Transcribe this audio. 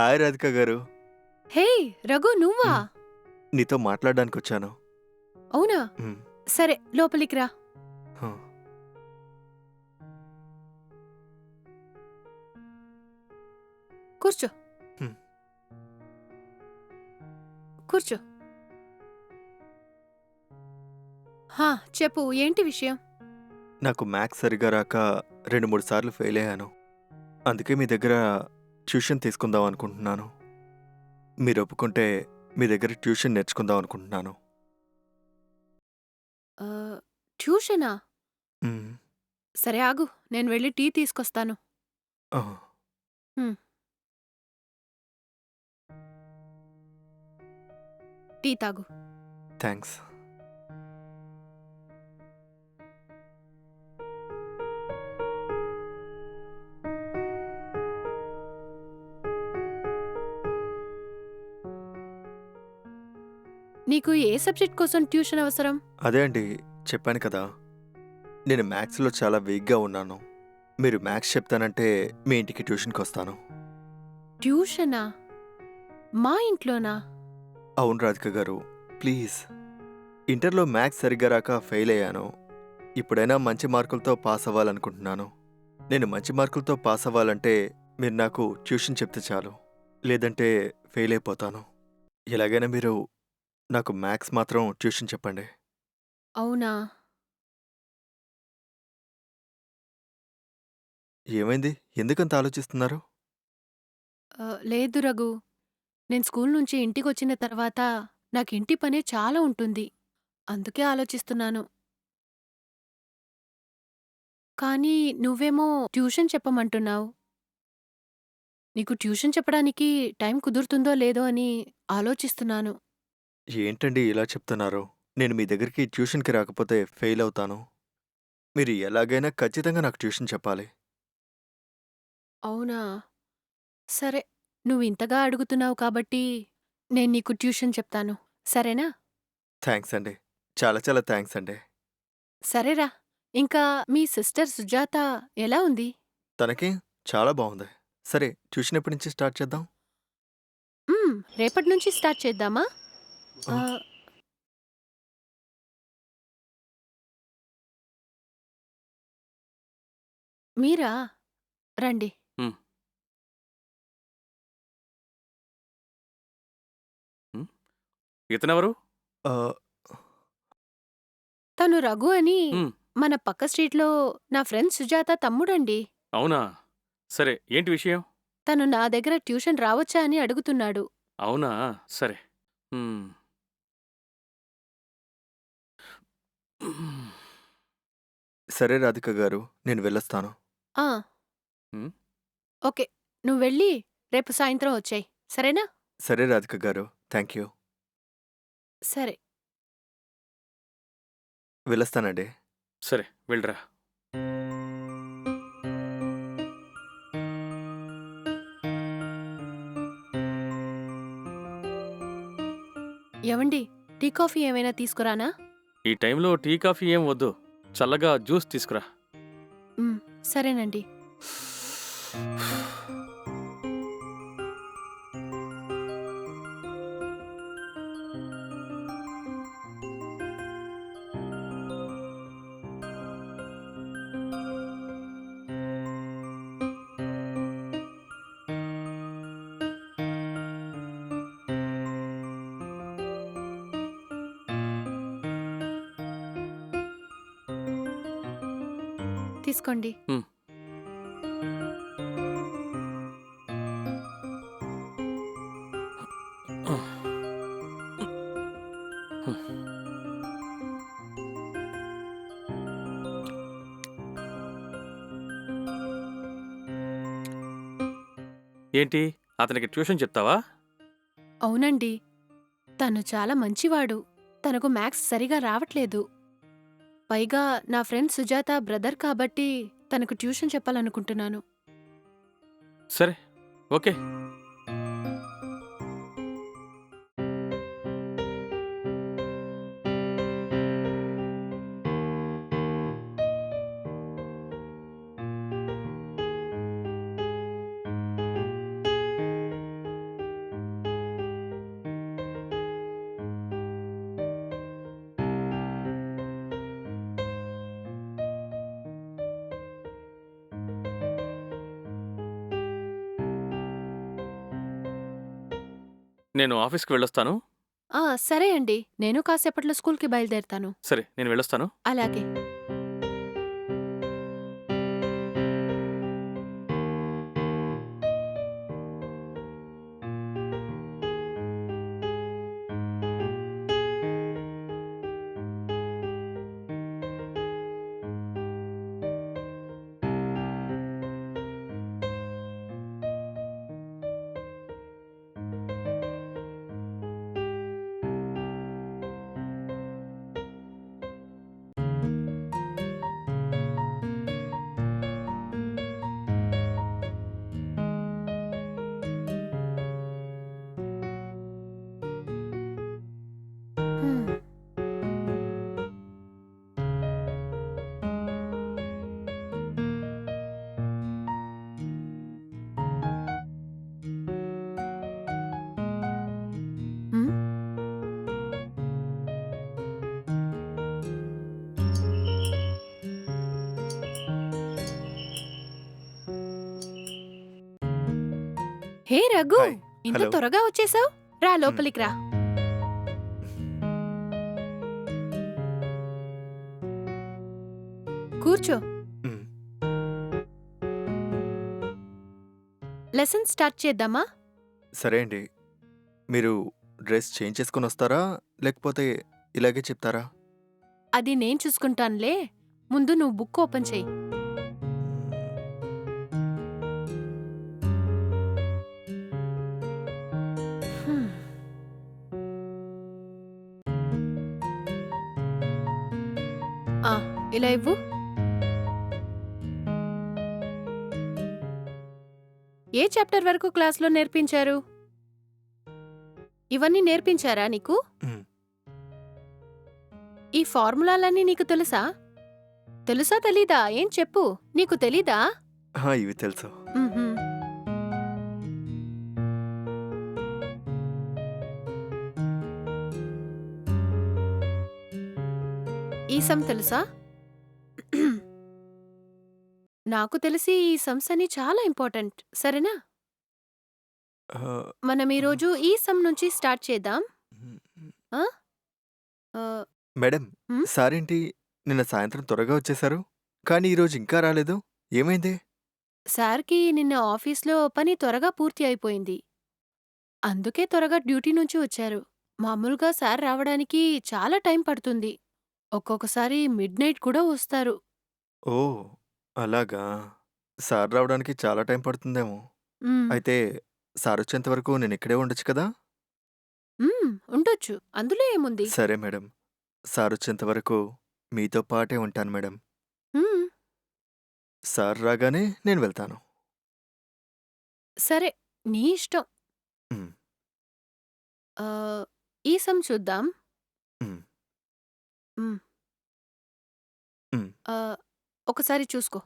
Hi Radhika గారు. హే రఘు నువ్వా? నీతో మాట్లాడడానికి వచ్చాను అవునా? మ్, సరే లోపలికి రా. హ. కూర్చో. హ్మ్. కూర్చో. హా చెప్పు ఏంటి విషయం? నాకు మ్యాథ్స్ సరిగా రాక రెండు మూడు సార్లు ఫెయిల్ అయ్యాను. అందుకే మీ దగ్గర ట్యూషన్ తీసుకుందాం అనుకుంటున్నాను. మీరు ఒప్పుకుంటే మీ దగ్గర ట్యూషన్ నేర్చుకుందాం అనుకుంటున్నాను. ఆ, ట్యూషనా? సరే ఆగు నేను వెళ్ళి టీ తీసుకొస్తాను. ఆ, టీ తాగు. థ్యాంక్స్ నీకు ఏ సబ్జెక్ట్ కోసం ట్యూషన్ అవసరం? అదే అండి చెప్పాను కదా. నేను మ్యాథ్స్లో చాలా వీక్గా ఉన్నాను. మీరు మ్యాథ్స్ చెప్తానంటే మీ ఇంటికి ట్యూషన్కి వస్తాను. ట్యూషనా? మా ఇంట్లోనా? అవును రాధిక గారు ప్లీజ్. ఇంటర్లో మ్యాథ్స్ సరిగ్గా రాక ఫెయిల్ అయ్యాను. ఇప్పుడైనా మంచి మార్కులతో పాస్ అవ్వాలనుకుంటున్నాను. నేను మంచి మార్కులతో పాస్ అవ్వాలంటే మీరు నాకు ట్యూషన్ చెప్తే చాలు. లేదంటే ఫెయిల్ అయిపోతాను. ఎలాగైనా మీరు నాకు మ్యాథ్స్ మాత్రం ట్యూషన్ చెప్పండి. అవునా? ఏమైంది? ఎందుకంత ఆలోచిస్తున్నారు? ఆ, లేదు రఘు. నేను స్కూల్ నుంచి ఇంటికొచ్చిన తర్వాత నాకు ఇంటి పనే చాలా ఉంటుంది. అందుకే ఆలోచిస్తున్నాను. కానీ నువ్వేమో ట్యూషన్ చెప్పమంటున్నావు. నీకు ట్యూషన్ చెప్పడానికి టైం కుదురుతుందో లేదో అని ఆలోచిస్తున్నాను. ఏంటండి ఇలా చెప్తున్నారు? నేను మీ దగ్గరికి ట్యూషన్కి రాకపోతే ఫెయిల్ అవుతాను. మీరు ఎలాగైనా ఖచ్చితంగా నాకు ట్యూషన్ చెప్పాలి. అవునా? సరే నువ్వు ఇంతగా అడుగుతున్నావు కాబట్టి నేను నీకు ట్యూషన్ చెప్తాను. సరేనా? థ్యాంక్స్ అండి. చాలా చాలా థ్యాంక్స్ అండి. సరేరా. ఇంకా మీ సిస్టర్ సుజాత ఎలా ఉంది? తనకి చాలా బాగుంది. సరే ట్యూషన్ ఎప్పటి నుంచి స్టార్ట్ చేద్దాం? రేపటి నుంచి స్టార్ట్ చేద్దామా? ఆ, మీరా? రండి. ఇతనెవరు? ఆ, తను రఘు అని. మన పక్క స్ట్రీట్లో నా ఫ్రెండ్ సుజాత తమ్ముడండి. అవునా? సరే ఏంటి విషయం? తను నా దగ్గర ట్యూషన్ రావచ్చా అని అడుగుతున్నాడు. అవునా? సరే. హ్మ్. సరే రాధిక గారు నేను వెళ్ళొస్తాను. ఆ. ఓకే నువ్వు వెళ్ళి రేపు సాయంత్రం వచ్చాయి. సరేనా? సరే రాధిక గారు థ్యాంక్ యూ. సరే. వెళ్ళొస్తానండి. సరే వెళ్ళరా. ఏవండి టీ కాఫీ ఏమైనా తీసుకురానా? ఈ టైంలో టీ కాఫీ ఏం వద్దు చల్లగా జ్యూస్ తీసుకురా సరేనండి తీసుకోండి. ఏంటి? అతనికి ట్యూషన్ చెప్తావా? అవునండి. తను చాలా మంచివాడు. తనకు మ్యాథ్స్ సరిగా రావట్లేదు. పైగా నా ఫ్రెండ్ సుజాత బ్రదర్ కాబట్టి తనకు ట్యూషన్ చెప్పాలనుకుంటున్నాను. సరే ఓకే. నేను ఆఫీస్కి వెళ్ళొస్తాను. ఆ, సరే అండి. నేను కాసేపట్లో స్కూల్కి బయలుదేరుతాను. సరే నేను వెళ్ళొస్తాను. అలాగే. Hey Raghu hi. ఇంత హలో. త్వరగా వచ్చేసావు? రా లోపలికి రా. కూర్చో. లెసన్ స్టార్ట్ చేద్దామా? సరే అండి. మీరు డ్రెస్ చేంజ్ చేసుకొని వస్తారా? లేకపోతే ఇలాగే చెప్తారా? అది నేను చూసుకుంటానులే. ముందు నువ్వు బుక్ ఓపెన్ చెయ్యి ఇలా ఇవ్వు. ఏ చాప్టర్ వరకు క్లాస్లో నేర్పించారు? ఇవన్నీ నేర్పించారా నీకు? ఈ ఫార్ములాలన్నీ నీకు తెలుసా? తెలుసా తెలీదా? ఏం చెప్పు. నీకు తెలీదా? ఇవి తెలుసు. మ్హూ. ఈ సమ్ తెలుసా? నాకు తెలిసి ఈ సమ్స్ అని చాలా ఇంపార్టెంట్. సరేనా? ఆ, మనం ఈరోజు ఈ సమ్ నుంచి స్టార్ట్ చేద్దాం. మ్, ఆ, మేడం? సారేంటి? నిన్న సాయంత్రం త్వరగా వచ్చేసారు. కానీ ఈరోజు ఇంకా రాలేదు. ఏమైంది? సార్కి నిన్న ఆఫీస్లో పని త్వరగా పూర్తి అయిపోయింది. అందుకే త్వరగా డ్యూటీ నుంచి వచ్చారు. మామూలుగా సార్ రావడానికి చాలా టైం పడుతుంది. ఒక్కొక్కసారి మిడ్ నైట్ కూడా వస్తారు. ఓ అలాగా. సార్ రావడానికి చాలా టైం పడుతుందేమో. అయితే సార్ వచ్చేంత వరకు నేను ఇక్కడే ఉండొచ్చు కదా? ఉండొచ్చు. అందులో ఏముంది? సరే మేడం. సార్ వచ్చేంత వరకు మీతో పాటే ఉంటాను మేడం. సార్ రాగానే నేను వెళ్తాను. సరే. నీ ఇష్టం. ఈ సమ్ చూద్దాం. ఆ, ఒకసారి చూసుకో.